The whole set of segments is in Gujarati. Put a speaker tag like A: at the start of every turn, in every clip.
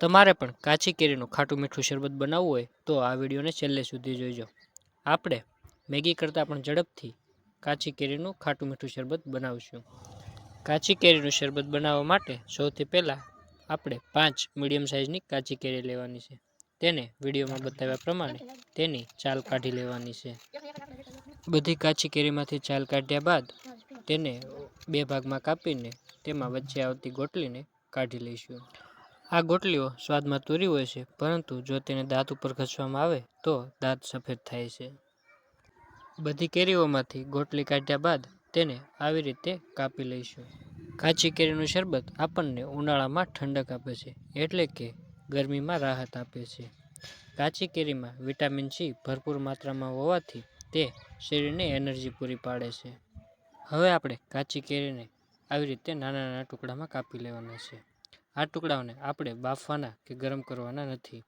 A: તમારે પણ કાચી કેરીનું ખાટું મીઠું શરબત બનાવવું હોય તો આ વિડીયોને છેલ્લે સુધી જોઈજો. આપણે મેગી કરતાં પણ ઝડપથી કાચી કેરીનું ખાટું મીઠું શરબત બનાવીશું. કાચી કેરીનું શરબત બનાવવા માટે સૌથી પહેલાં આપણે પાંચ મીડિયમ સાઇઝની કાચી કેરી લેવાની છે. તેને વિડીયોમાં બતાવ્યા પ્રમાણે તેની ચાલ કાઢી લેવાની છે. બધી કાચી કેરીમાંથી ચાલ કાઢ્યા બાદ તેને બે ભાગમાં કાપીને તેમાં વચ્ચે આવતી ગોટલીને કાઢી લઈશું. આ ગોટલીઓ સ્વાદમાં તુરી હોય છે, પરંતુ જો તેને દાંત ઉપર ઘસવામાં આવે, તો દાંત સફેદ થાય છે. બધી કેરીઓમાંથી ગોટલી કાઢ્યા બાદ તેને આવી રીતે કાપી લઈશું. કાચી કેરીનું શરબત આપણને ઉનાળામાં ઠંડક આપે છે, એટલે કે ગરમીમાં રાહત આપે છે. કાચી કેરીમાં વિટામિન સી ભરપૂર માત્રામાં હોવાથી તે શરીરને એનર્જી પૂરી પાડે છે. હવે આપણે કાચી કેરીને આવી રીતે નાના નાના ટુકડામાં કાપી લેવાના છે. આ ટુકડાઓને આપણે બાફવાના કે ગરમ કરવાના નથી.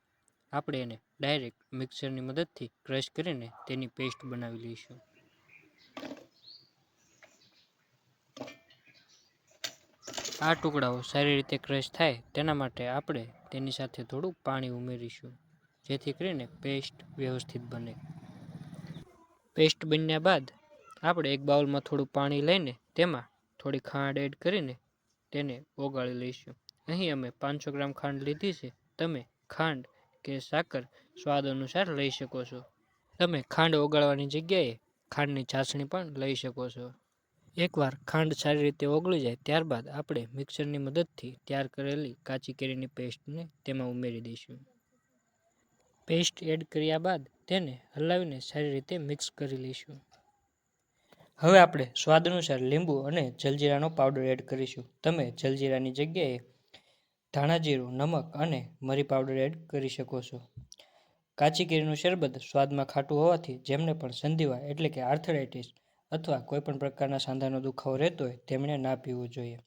A: આપણે એને ડાયરેક્ટ મિક્સરની મદદથી ક્રશ કરીને તેની પેસ્ટ બનાવી લઈશું. આ ટુકડાઓ સારી રીતે ક્રશ થાય તેના માટે આપણે તેની સાથે થોડું પાણી ઉમેરીશું, જેથી કરીને પેસ્ટ વ્યવસ્થિત બને. પેસ્ટ બન્યા બાદ આપણે એક બાઉલમાં થોડું પાણી લઈને તેમાં થોડી ખાંડ એડ કરીને તેને ઓગાળી લઈશું. અહીં અમે પાંચસો ગ્રામ ખાંડ લીધી છે. તમે ખાંડ કે સાકર સ્વાદ અનુસાર લઈ શકો છો. તમે ખાંડ ઓગાળવાની જગ્યાએ ખાંડની ચાસણી પણ લઈ શકો છો. એકવાર ખાંડ સારી રીતે ઓગળી જાય, ત્યારબાદ આપણે મિક્સરની મદદથી તૈયાર કરેલી કાચી કેરીની પેસ્ટને તેમાં ઉમેરી દઈશું. પેસ્ટ એડ કર્યા બાદ તેને હલાવીને સારી રીતે મિક્સ કરી લઈશું. હવે આપણે સ્વાદ અનુસાર લીંબુ અને જલજીરાનો પાવડર એડ કરીશું. તમે જલજીરાની જગ્યાએ ધાણા જીરું, નમક અને મરી પાવડર એડ કરી શકો છો. કાચી કેરીનું શરબત સ્વાદમાં ખાટું હોવાથી જેમને પણ સંધિવા એટલે કે આર્થરાઇટિસ અથવા કોઈપણ પ્રકારના સાંધાનો દુખાવો રહેતો હોય, તેમણે ના પીવું જોઈએ.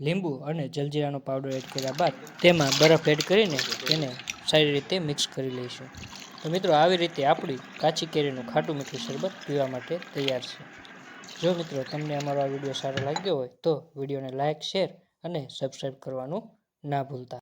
A: લીંબુ અને જલજીરાનો પાવડર એડ કર્યા બાદ તેમાં બરફ એડ કરીને તેને સારી રીતે મિક્સ કરી લઈશું. તો મિત્રો, આવી રીતે આપણી કાચી કેરીનું ખાટું મીઠું શરબત પીવા માટે તૈયાર છે. જો મિત્રો તમને અમારો આ વીડિયો સારો લાગ્યો હોય તો વિડીયોને લાઇક શેર અને સબસ્ક્રાઈબ કરવાનું ના ભૂલતા.